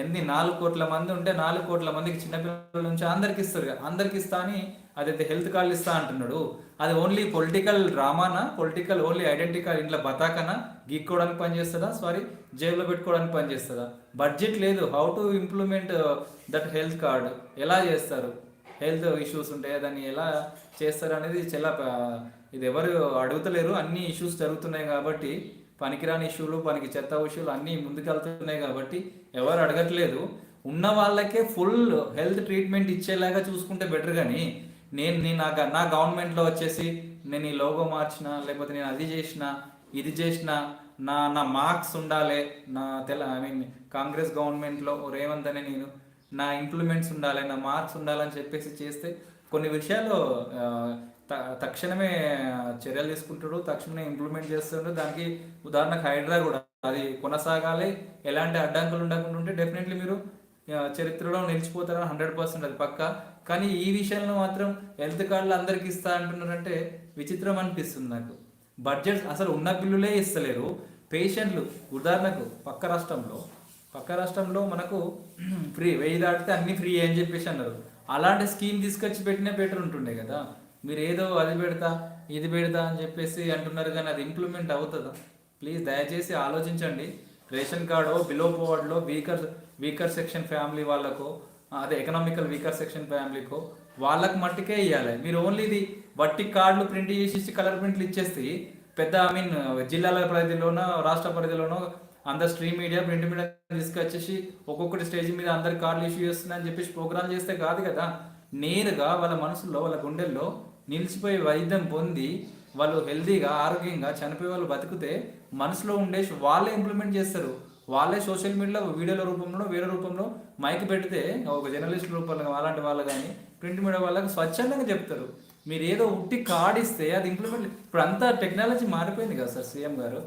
ఎన్ని? నాలుగు కోట్ల మంది ఉంటే నాలుగు కోట్ల మందికి చిన్నపిల్లల నుంచి అందరికి ఇస్తారు. అందరికి ఇస్తా అని అదైతే హెల్త్ కార్డు ఇస్తా అంటున్నాడు. అది ఓన్లీ పొలిటికల్ డ్రామానా పొలిటికల్ ఓన్లీ ఐడెంటిటీ కార్డ్ ఇంట్లో బతాకనా? గీక్కోవడానికి పనిచేస్తుందా సారీ జేబులో పెట్టుకోవడానికి పనిచేస్తుందా బడ్జెట్ లేదు. How to implement that health card ఎలా చేస్తారు? హెల్త్ ఇష్యూస్ ఉంటాయి? దాన్ని ఎలా చేస్తారు అనేది చాలా ఇది ఎవరు అడుగుతలేరు. అన్ని ఇష్యూస్ జరుగుతున్నాయి కాబట్టి పనికిరాని ఇష్యూలు పనికి చెత్త ఇష్యూలు అన్నీ ముందుకెళ్తున్నాయి కాబట్టి ఎవరు అడగట్లేదు. ఉన్న వాళ్ళకే ఫుల్ హెల్త్ ట్రీట్మెంట్ ఇచ్చేలాగా చూసుకుంటే బెటర్ కానీ నేను నేను నా గ- నా గవర్నమెంట్లో వచ్చేసి నేను ఈ లోగో మార్చిన లేకపోతే నేను అది చేసిన ఇది చేసిన నా నా మార్క్స్ ఉండాలి నా తెల ఐ మీన్ కాంగ్రెస్ గవర్నమెంట్లో రేవంత్ అనే నేను నా ఇంప్లిమెంట్స్ ఉండాలి నా మార్క్స్ ఉండాలని చెప్పేసి చేస్తే కొన్ని విషయాలు త- తక్షణమే చర్యలు తీసుకుంటాడు తక్షణమే ఇంప్లిమెంట్ చేస్తుండ్రు దానికి ఉదాహరణకు హైడ్రా కూడా అది కొనసాగాలి ఎలాంటి అడ్డంకులు ఉండకుండా ఉంటే డెఫినెట్లీ మీరు చరిత్రలో నిలిచిపోతారని హండ్రెడ్ పర్సెంట్ అది పక్క. కానీ ఈ విషయంలో మాత్రం హెల్త్ కార్డులు అందరికి ఇస్తా అంటున్నారంటే విచిత్రం అనిపిస్తుంది నాకు. బడ్జెట్ అసలు ఉన్న బిల్లులే ఇస్తలేరు. పేషెంట్లు ఉదాహరణకు పక్క రాష్ట్రంలో పక్క రాష్ట్రంలో మనకు ఫ్రీ వెయ్యి దాటితే అన్ని ఫ్రీ అని చెప్పేసి అన్నారు. అలాంటి స్కీమ్ తీసుకొచ్చి పెట్టినా బెటర్ ఉంటుండే కదా. మీరు ఏదో అది పెడతా ఇది పెడతా అని చెప్పేసి అంటున్నారు కానీ అది ఇంప్లిమెంట్ అవుతుందా? ప్లీజ్ దయచేసి ఆలోచించండి. రేషన్ కార్డు బిలో పోవర్డ్లో వీకర్ వీకర్ సెక్షన్ ఫ్యామిలీ వాళ్ళకు అదే ఎకనామికల్ వీకర్ సెక్షన్ ఫ్యామిలీకో వాళ్ళకి మట్టుకే ఇవ్వాలి మీరు ఓన్లీ ఇది వట్టి కార్డులు ప్రింట్ చేసి కలర్ ప్రింట్లు ఇచ్చేసి పెద్ద ఐ మీన్ జిల్లాల పరిధిలోనో రాష్ట్ర పరిధిలోనో అందరు స్ట్రీమ్ మీడియా ప్రింట్ మీడియా తీసుకొచ్చేసి ఒక్కొక్కటి స్టేజ్ మీద అందరు కార్డులు ఇష్యూ చేస్తున్నాయని చెప్పేసి ప్రోగ్రామ్ చేస్తే కాదు కదా. నేరుగా వాళ్ళ మనసులో వాళ్ళ గుండెల్లో నిలిచిపోయి వైద్యం పొంది వాళ్ళు హెల్తీగా ఆరోగ్యంగా చనిపోయే వాళ్ళు బతికితే మనసులో ఉండే వాళ్ళే ఇంప్లిమెంట్ చేస్తారు. వాళ్ళే సోషల్ మీడియాలో వీడియోల రూపంలో వేరే రూపంలో మైక్ పెడితే ఒక జర్నలిస్ట్ రూపంలో అలాంటి వాళ్ళు కానీ ప్రింట్ మీడియా వాళ్ళకి స్వచ్ఛందంగా చెప్తారు. మీరు ఏదో ఉట్టి కాడిస్తే ఇస్తే అది ఇంప్లిమెంట్ ఇప్పుడు అంతా టెక్నాలజీ మారిపోయింది కదా సార్ సీఎం గారు.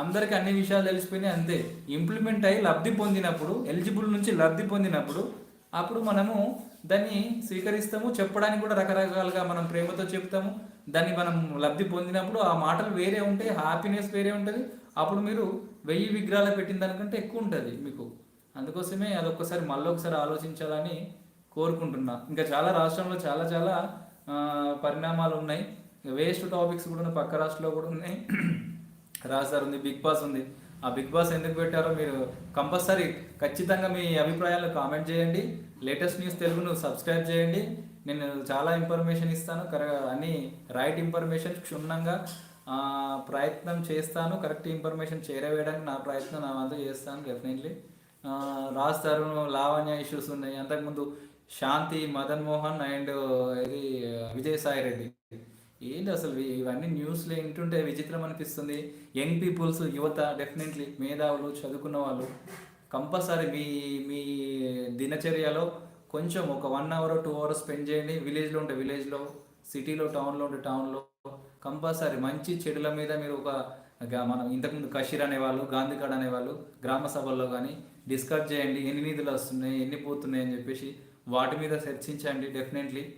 అందరికీ అన్ని విషయాలు తెలిసిపోయినాయి అంతే. ఇంప్లిమెంట్ అయ్యి లబ్ధి పొందినప్పుడు ఎలిజిబుల్ నుంచి లబ్ధి పొందినప్పుడు అప్పుడు మనము దాన్ని స్వీకరిస్తాము. చెప్పడానికి కూడా రకరకాలుగా మనం ప్రేమతో చెప్తాము. దాన్ని మనం లబ్ధి పొందినప్పుడు ఆ మాటలు వేరే ఉంటాయి హ్యాపీనెస్ వేరే ఉంటుంది. అప్పుడు మీరు వెయ్యి విగ్రహాలు పెట్టిన దానికంటే ఎక్కువ ఉంటుంది మీకు. అందుకోసమే అదొక్కసారి మళ్ళీ ఒకసారి ఆలోచించాలని కోరుకుంటున్నా. ఇంకా చాలా రాష్ట్రంలో చాలా చాలా పరిణామాలు ఉన్నాయి. వేస్ట్ టాపిక్స్ కూడా ఉన్నాయి పక్క రాష్ట్రంలో కూడా ఉన్నాయి. రాజార్ ఉంది బిగ్ బాస్ ఉంది. ఆ బిగ్ బాస్ ఎందుకు పెట్టారో మీరు కంపల్సరీ ఖచ్చితంగా మీ అభిప్రాయాలు కామెంట్ చేయండి. లేటెస్ట్ న్యూస్ తెలుగును సబ్స్క్రైబ్ చేయండి. నేను చాలా ఇన్ఫర్మేషన్ ఇస్తాను కర అన్ని రైట్ ఇన్ఫర్మేషన్ క్షుణ్ణంగా ప్రయత్నం చేస్తాను. కరెక్ట్ ఇన్ఫర్మేషన్ చేరవేయడానికి నా ప్రయత్నం నా వంతు చేస్తాను డెఫినెట్లీ రాజ్ తరుణ్ లావణ్య ఇష్యూస్ ఉన్నాయి. అంతకుముందు శాంతి మదన్ మోహన్ అండ్ ఇది విజయసాయి రెడ్డి. ఏంటి అసలు ఇవన్నీ న్యూస్లో వింటుంటే విచిత్రం అనిపిస్తుంది. యంగ్ పీపుల్స్ యువత డెఫినెట్లీ మేధావులు చదువుకున్న వాళ్ళు కంపల్సరీ మీ మీ దినచర్యలో కొంచెం ఒక one hour two hours spend చేయండి. విలేజ్లో ఉంటే విలేజ్లో సిటీలో టౌన్లో ఉంటే టౌన్లో కంపల్సరీ మంచి చెడుల మీద మీరు ఒక గ- మనం ఇంతకుముందు కషీర్ అనేవాళ్ళు గాంధీకాడ్ అనేవాళ్ళు గ్రామ సభల్లో కానీ డిస్కస్ చేయండి. ఎన్ని నిధులు వస్తున్నాయి ఎన్ని పోతున్నాయి అని చెప్పేసి వాటి మీద చర్చించండి డెఫినెట్లీ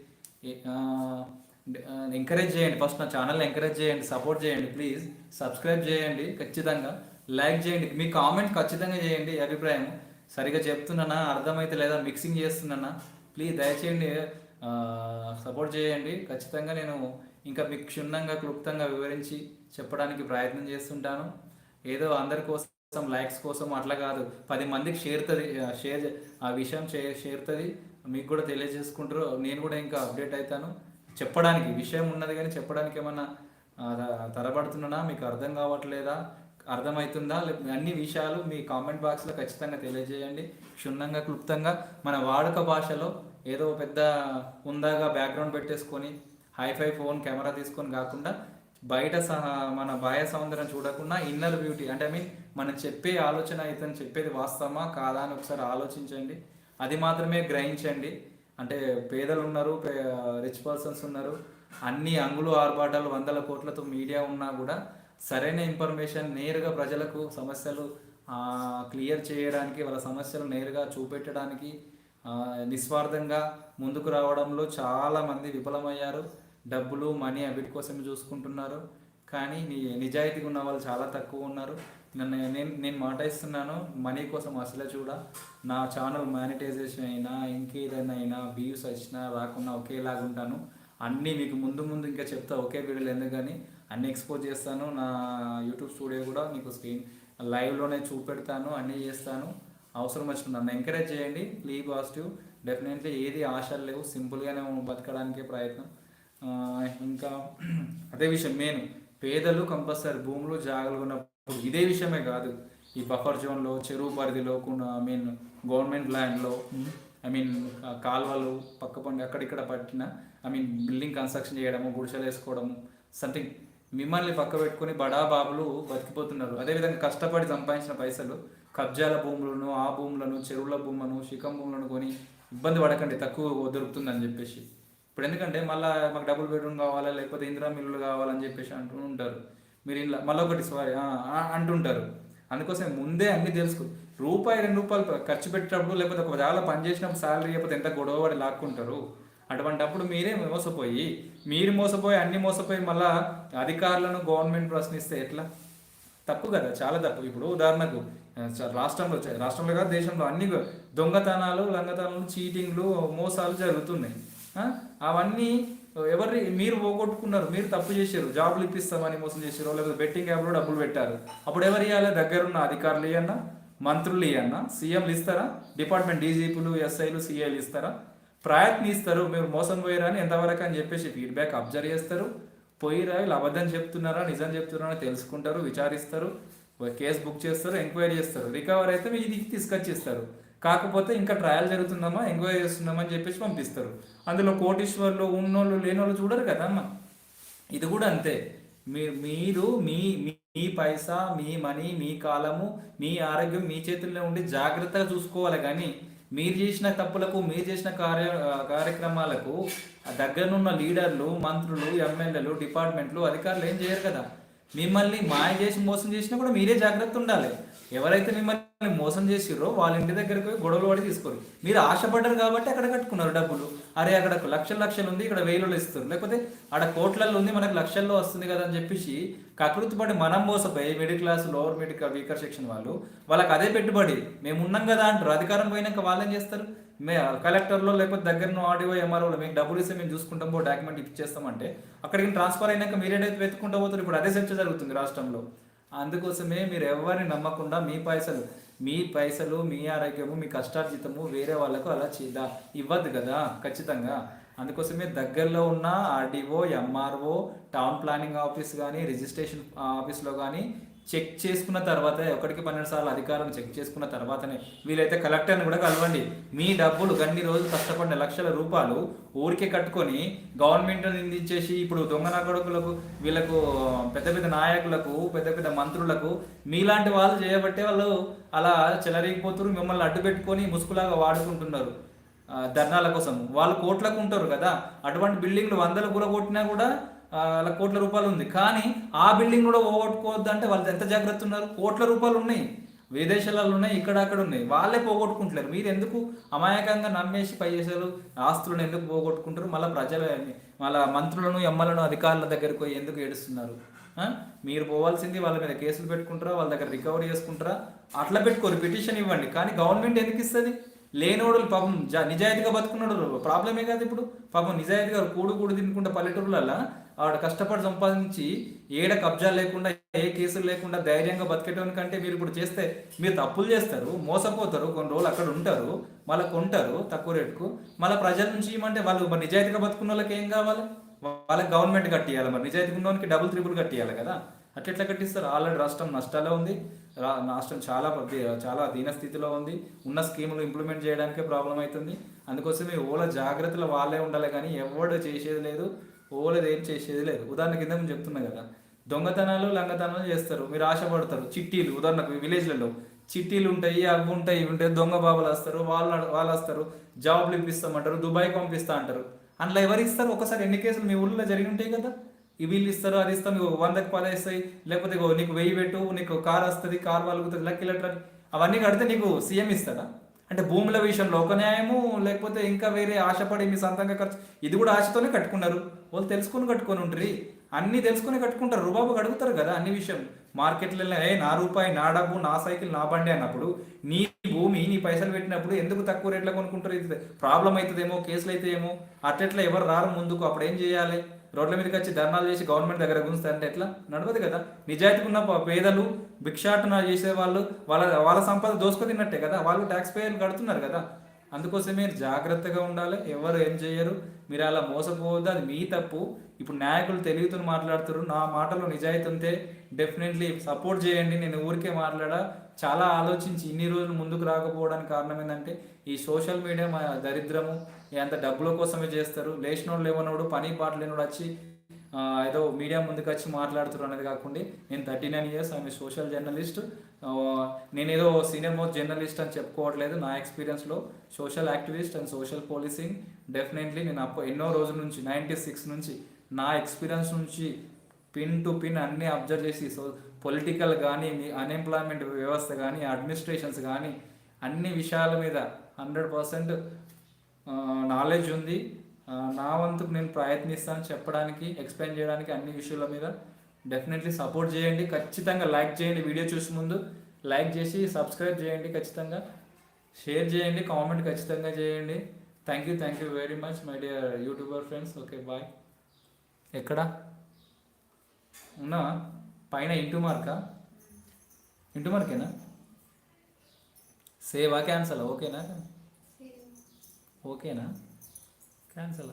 ఎంకరేజ్ చేయండి. ఫస్ట్ నా ఛానల్ ఎంకరేజ్ చేయండి సపోర్ట్ చేయండి ప్లీజ్ సబ్స్క్రైబ్ చేయండి ఖచ్చితంగా. లైక్ చేయండి. మీ కామెంట్ ఖచ్చితంగా చేయండి అభిప్రాయం. సరిగా చెప్తున్నానా? అర్థమైతే లేదా? మిక్సింగ్ చేస్తున్నానా? ప్లీజ్ దయచేయండి సపోర్ట్ చేయండి. ఖచ్చితంగా నేను ఇంకా మీకు క్షుణ్ణంగా క్లుప్తంగా వివరించి చెప్పడానికి ప్రయత్నం చేస్తుంటాను. ఏదో అందరి కోసం లైక్స్ కోసం అట్లా కాదు. పది మందికి షేర్తుంది షేర్ ఆ విషయం షే షేర్తుంది. మీకు కూడా తెలియజేసుకుంటారు. నేను కూడా ఇంకా అప్డేట్ అవుతాను. చెప్పడానికి విషయం ఉన్నది కానీ చెప్పడానికి ఏమన్నా తరబడుతున్నానా? మీకు అర్థం కావట్లేదా? అర్థమవుతుందా? లేకపోతే అన్ని విషయాలు మీ కామెంట్ బాక్స్లో ఖచ్చితంగా తెలియజేయండి. క్షుణ్ణంగా క్లుప్తంగా మన వాడుక భాషలో ఏదో పెద్ద ఉందాగా బ్యాక్గ్రౌండ్ పెట్టేసుకొని హైఫై ఫోన్ కెమెరా తీసుకొని కాకుండా బయట సహా మన బాహ్య సౌందర్యం చూడకుండా ఇన్నర్ బ్యూటీ అంటే ఐ మీన్ మనం చెప్పే ఆలోచన ఇతను చెప్పేది వాస్తవమా? కాదా? అని ఒకసారి ఆలోచించండి. అది మాత్రమే గ్రహించండి. అంటే పేదలు ఉన్నారు రిచ్ పర్సన్స్ ఉన్నారు అన్ని అంగులు ఆర్భాటాలు వందల కోట్లతో మీడియా ఉన్నా కూడా సరైన ఇన్ఫర్మేషన్ నేరుగా ప్రజలకు సమస్యలు క్లియర్ చేయడానికి వాళ్ళ సమస్యలు నేరుగా చూపెట్టడానికి నిస్వార్థంగా ముందుకు రావడంలో చాలా మంది విఫలమయ్యారు. డబ్బులు మనీ అవిటి కోసం చూసుకుంటున్నారు. కానీ నిజాయితీగా ఉన్న వాళ్ళు చాలా తక్కువ ఉన్నారు. నన్ను నేను నేను మాట ఇస్తున్నాను మనీ కోసం అసలే చూడ. నా ఛానల్ మానిటైజేషన్ అయినా ఇంకేదైనా అయినా వ్యూస్ వచ్చినా రాకున్నా ఒకేలాగా ఉంటాను అన్నీ మీకు ముందు ముందు ఇంకా చెప్తా ఒకే వీడియోలు ఎందుకు కానీ అన్నీ ఎక్స్పోజ్ చేస్తాను. నా యూట్యూబ్ స్టూడియో కూడా మీకు స్క్రీన్ లైవ్లోనే చూపెడతాను అన్నీ చేస్తాను. అవసరం వచ్చిన నన్ను ఎంకరేజ్ చేయండి. ప్లీ పాజిటివ్ డెఫినెట్లీ ఏది ఆశలు లేవు. సింపుల్గానే బతకడానికే ప్రయత్నం. ఇంకా అదే విషయం మెయిన్ పేదలు కంపల్సరీ భూములు జాగలు ఉన్నప్పుడు ఇదే విషయమే కాదు. ఈ బఫర్ జోన్లో చెరువు పరిధిలో ఐ మీన్ గవర్నమెంట్ ల్యాండ్లో ఐ మీన్ కాల్వలు పక్క పండి అక్కడిక్కడ పట్టిన ఐ మీన్ బిల్డింగ్ కన్స్ట్రక్షన్ చేయడము గుడిసెలు వేసుకోవడము సంథింగ్ మిమ్మల్ని పక్క పెట్టుకుని బడా బాబులు బతికిపోతున్నారు. అదేవిధంగా కష్టపడి సంపాదించిన పైసలు కబ్జాల భూములను ఆ భూములను చెరువుల భూములను శిఖం భూములను కొని ఇబ్బంది పడకండి తక్కువ దొరుకుతుందని చెప్పేసి. ఇప్పుడు ఎందుకంటే మళ్ళీ మాకు డబుల్ బెడ్రూమ్ కావాలా లేకపోతే ఇందిరా మిల్లులు కావాలని చెప్పేసి అంటూ ఉంటారు. మీరు ఇలా మళ్ళీ ఒకటి సారీ అంటుంటారు. అందుకోసం ముందే అన్ని తెలుసుకో. రూపాయి రెండు రూపాయలు ఖర్చు పెట్టేటప్పుడు లేకపోతే ఒక జాగా పని చేసినప్పుడు శాలరీ లేకపోతే ఎంత గొడవ పడి లాక్కుంటారు? అటువంటప్పుడు మీరే మోసపోయి మీరు మోసపోయి అన్ని మోసపోయి మళ్ళా అధికారులను గవర్నమెంట్ ప్రశ్నిస్తే ఎట్లా? తప్పు కదా చాలా తప్పు. ఇప్పుడు ఉదాహరణకు చ- రాష్ట్రంలో రాష్ట్రంలో కాదు దేశంలో అన్ని దొంగతనాలు లంగతనాలు చీటింగ్లు మోసాలు జరుగుతున్నాయి. అవన్నీ ఎవరి మీరు పోగొట్టుకున్నారు మీరు తప్పు చేశారు జాబులు ఇప్పిస్తామని మోసం చేశారు లేకపోతే బెట్టింగ్ యాప్లో డబ్బులు పెట్టారు అప్పుడు ఎవరు ఇవ్వాలి దగ్గరున్న అధికారులు ఇవ్వన్నా మంత్రులు ఇవ్వన్నా సీఎంలు ఇస్తారా? డిపార్ట్మెంట్ డీజీపీలు ఎస్ఐలు సిఐలు ఇస్తారా? ప్రయత్నిస్తారు మీరు మోసం పోయిరా అని ఎంతవరకు అని చెప్పేసి ఫీడ్బ్యాక్ అబ్జర్వ్ చేస్తారు. పోయిరా వీళ్ళు అబద్ధం చెప్తున్నారా నిజం చెప్తున్నారా తెలుసుకుంటారు విచారిస్తారు కేసు బుక్ చేస్తారు ఎంక్వైరీ చేస్తారు. రికవర్ అయితే మీ ఇది తీసుకొచ్చిస్తారు. కాకపోతే ఇంకా ట్రయల్ జరుగుతుందమ్మా ఎంక్వైరీ చేస్తున్నామని చెప్పేసి పంపిస్తారు. అందులో కోటీశ్వర్లు ఉన్నోళ్ళు లేనోళ్ళు చూడరు కదా అమ్మ. ఇది కూడా అంతే. మీరు మీరు మీ మీ- మీ పైసా మీ మనీ మీ కాలము మీ ఆరోగ్యం మీ చేతుల్లో ఉండి జాగ్రత్తగా చూసుకోవాలి కానీ మీరు చేసిన తప్పులకు మీరు చేసిన కార్య కార్యక్రమాలకు దగ్గరనున్న లీడర్లు మంత్రులు ఎమ్మెల్యేలు డిపార్ట్మెంట్లు అధికారులు ఏం చేయరు కదా. మిమ్మల్ని మాయ చేసి మోసం చేసినా కూడా మీరే జాగ్రత్త ఉండాలి. ఎవరైతే మిమ్మల్ని మోసం చేసిరో వాళ్ళ ఇంటి దగ్గరికి పోయి గొడవలు పడి తీసుకోరు. మీరు ఆశపడ్డారు కాబట్టి అక్కడ కట్టుకున్నారు డబ్బులు. అరే అక్కడ లక్షల లక్షలు ఉంది ఇక్కడ వేలలో ఇస్తారు లేకపోతే అక్కడ కోట్లలో ఉంది మనకు లక్షల్లో వస్తుంది కదా అని చెప్పేసి కకృతి పడి మనం మోసపోయి middle class lower middle weaker section వాళ్ళు వాళ్ళకి అదే పెట్టుబడి. మేము ఉన్నాం కదా అంటారు. అధికారం పోయినాక వాళ్ళు ఏం చేస్తారు? మే కలెక్టర్లో లేకపోతే దగ్గర ఆడియో ఎంఆర్ఓలో మీకు డబ్బులు ఇస్తే మేము చూసుకుంటాం పో డాక్యుమెంట్ ఇచ్చేస్తామంటే అక్కడికి ట్రాన్స్ఫర్ అయినాక మీరేదైతే వెతుక్కుంటా పోతారు ఇప్పుడు అదే చర్చ జరుగుతుంది రాష్ట్రంలో. అందుకోసమే మీరు ఎవరిని నమ్మకుండా మీ పైసలు మీ పైసలు మీ ఆరోగ్యము మీ కష్టార్జితము వేరే వాళ్ళకు అలా చేద్దా ఇవ్వద్దు కదా ఖచ్చితంగా. అందుకోసమే దగ్గరలో ఉన్న RDO MRO town planning office కానీ రిజిస్ట్రేషన్ ఆఫీస్లో కానీ చెక్ చేసుకున్న తర్వాత ఒకటికి పన్నెండు సార్లు అధికారులను చెక్ చేసుకున్న తర్వాతనే వీలైతే కలెక్టర్ని కూడా కలవండి. మీ డబ్బులు గన్ని రోజులు కష్టపడిన లక్షల రూపాయలు ఊరికే కట్టుకొని గవర్నమెంట్ నిందించేసి ఇప్పుడు దొంగ నగడుకులకు వీళ్ళకు పెద్ద పెద్ద నాయకులకు పెద్ద పెద్ద మంత్రులకు మీలాంటి వాళ్ళు చేయబట్టే వాళ్ళు అలా చెలరేగిపోతున్నారు మిమ్మల్ని అడ్డు పెట్టుకొని ముసుగులాగా వాడుకుంటున్నారు. ధర్నాల కోసం వాళ్ళు కోట్లకు ఉంటారు కదా. అటువంటి బిల్డింగ్లు వందలు కూడా కొట్టినా కూడా కోట్ల రూపాయలు ఉంది. కానీ ఆ బిల్డింగ్ కూడా పోగొట్టుకోవద్దు అంటే వాళ్ళు ఎంత జాగ్రత్త ఉన్నారు? కోట్ల రూపాయలు ఉన్నాయి. విదేశాలలో ఉన్నాయి ఇక్కడ అక్కడ ఉన్నాయి. వాళ్ళే పోగొట్టుకుంటున్నారు మీరు ఎందుకు అమాయకంగా నమ్మేసి పైసలు ఆస్తులను ఎందుకు పోగొట్టుకుంటారు? మళ్ళీ ప్రజలు మళ్ళీ మంత్రులను ఎమ్మలను అధికారుల దగ్గరికి పోయి ఎందుకు ఏడుస్తున్నారు? మీరు పోవాల్సింది వాళ్ళ మీద కేసులు పెట్టుకుంటారా? వాళ్ళ దగ్గర రికవరీ చేసుకుంటారా? అట్లా పెట్టుకోరు. పిటిషన్ ఇవ్వండి. కానీ గవర్నమెంట్ ఎందుకు ఇస్తుంది? లేనోడు పాపం జా- నిజాయితీగా బతుకున్నాడు ప్రాబ్లమే కాదు ఇప్పుడు. పాపం నిజాయితీగా కూడు కూడు తినకుండా పల్లెటూరులలో ఆవిడ కష్టపడి సంపాదించి ఏడ కబ్జాలు లేకుండా ఏ కేసులు లేకుండా ధైర్యంగా బతికేటోని కంటే మీరు ఇప్పుడు చేస్తే మీరు తప్పులు చేస్తారు మోసపోతారు కొన్ని రోజులు అక్కడ ఉంటారు మళ్ళీ కొంటారు తక్కువ రేటుకు. మళ్ళీ ప్రజల నుంచి ఇవ్వమంటే వాళ్ళు మరి నిజాయితీగా బతుకున్న వాళ్ళకి ఏం కావాలి? వాళ్ళకి గవర్నమెంట్ కట్టియాలి మరి నిజాయితీగా ఉన్నవానికి డబుల్ త్రిబుల్ కట్టియాలి కదా. అట్లా ఎట్లా కట్టిస్తారు? ఆల్రెడీ రాష్ట్రం నష్టాల్లో ఉంది. రా- రాష్ట్రం చాలా చాలా దీన స్థితిలో ఉంది. ఉన్న స్కీములు ఇంప్లిమెంట్ చేయడానికే ప్రాబ్లం అవుతుంది. అందుకోసమే ఓల జాగ్రత్తలు వాళ్ళే ఉండాలి కానీ ఎవడు చేసేది లేదు ఓలది ఏం చేసేది లేదు. ఉదాహరణ కింద నేను చెప్తున్నా కదా దొంగతనాలు లంగతనాలు చేస్తారు. మీరు ఆశపడతారు. చిట్టీలు ఉదాహరణకు విలేజ్లలో చిట్టీలు ఉంటాయి అవి ఉంటాయి ఇవి ఉంటాయి. దొంగ బాబులు వస్తారు వాళ్ళు వాళ్ళు వస్తారు. జాబ్లు ఇప్పిస్తామంటారు దుబాయ్ పంపిస్తా అంటారు. అందులో ఎవరు ఇస్తారు ఒకసారి ఎన్ని కేసులు మీ ఊళ్ళో జరిగి ఉంటాయి కదా? వీళ్ళు ఇస్తారు అది ఇస్తాం నీకు వందకి పదేస్తాయి లేకపోతే ఇగో నీకు వెయ్యి పెట్టు నీకు కార్ వస్తుంది కార్ వాళ్ళకుతుంది లక్కీ లెటర్ అవన్నీ కడితే నీకు సీఎం ఇస్తాడా? అంటే భూముల విషయంలో ఒక న్యాయము లేకపోతే ఇంకా వేరే ఆశపడి మీ సొంతంగా ఖర్చు ఇది కూడా ఆశతోనే కట్టుకున్నారు. వాళ్ళు తెలుసుకొని కట్టుకొని ఉంటారు అన్ని తెలుసుకొని కట్టుకుంటారు రుబాబు అడుగుతారు కదా అన్ని విషయం మార్కెట్లలో ఏ నా రూపాయి నా డబ్బు నా సైకిల్ నా బండి అన్నప్పుడు నీ భూమి నీ పైసలు పెట్టినప్పుడు ఎందుకు తక్కువ రేట్లో కొనుక్కుంటారు? ప్రాబ్లం అవుతుందేమో కేసులు అయితే ఏమో అట్లెట్లా ఎవరు రారు ముందుకు అప్పుడు ఏం చేయాలి? రోడ్ల మీదకి వచ్చి ధర్నాలు చేసి గవర్నమెంట్ దగ్గర గుంజుతారంటే ఎట్లా? నడవదు కదా. నిజాయితీగా ఉన్న పేదలు భిక్షాటన చేసే వాళ్ళు వాళ్ళ వాళ్ళ సంపద దోసుకు తిన్నట్టే కదా. వాళ్ళు ట్యాక్స్ పేయర్లు కడుతున్నారు కదా. అందుకోసం మీరు జాగ్రత్తగా ఉండాలి. ఎవరు ఏం చేయరు మీరు అలా మోసపోవద్దు. అది మీ తప్పు. ఇప్పుడు నాయకులు తెలివితో మాట్లాడుతారు నా మాటలో నిజాయితీ ఉంటే డెఫినెట్లీ సపోర్ట్ చేయండి. నేను ఊరికే మాట్లాడా? చాలా ఆలోచించి ఇన్ని రోజులు ముందుకు రాకపోవడానికి కారణం ఏంటంటే ఈ సోషల్ మీడియా మా దరిద్రము ఎంత డబ్బుల కోసమే చేస్తారు. లేచినోడు లేవనోడు పని పాట లేనోడు వచ్చి ఏదో మీడియా ముందుకు వచ్చి మాట్లాడుతున్నారు అనేది కాకుండా నేను thirty nine years I'm social journalist. నేనేదో సీనియర్ మోస్ట్ జర్నలిస్ట్ అని చెప్పుకోవట్లేదు నా ఎక్స్పీరియన్స్లో social activist and social policing definitely నేను అప్ప ఎన్నో రోజుల నుంచి నైంటీ సిక్స్ నుంచి నా ఎక్స్పీరియన్స్ నుంచి పిన్ టు పిన్ అన్నీ అబ్జర్వ్ చేసి సో పొలిటికల్ కానీ మీ అన్ఎంప్లాయ్మెంట్ వ్యవస్థ కానీ అడ్మినిస్ట్రేషన్స్ కానీ అన్ని విషయాల మీద హండ్రెడ్ పర్సెంట్ నాలెడ్జ్ ఉంది. నా వంతుకు నేను ప్రయత్నిస్తాను చెప్పడానికి ఎక్స్ప్లెయిన్ చేయడానికి అన్ని విషయాల మీద. డెఫినెట్లీ సపోర్ట్ చేయండి. ఖచ్చితంగా లైక్ చేయండి వీడియో చూసే ముందు. లైక్ చేసి సబ్స్క్రైబ్ చేయండి ఖచ్చితంగా. షేర్ చేయండి కామెంట్ ఖచ్చితంగా చేయండి. Thank you thank you very much my dear YouTuber friends okay bye ఎక్కడ? ఉన్నా? పైన ఇంటూ మార్కా ఇంటూ మార్కేనా సేవా క్యాన్సల్ ఓకేనా ఓకేనా? క్యాన్సల్?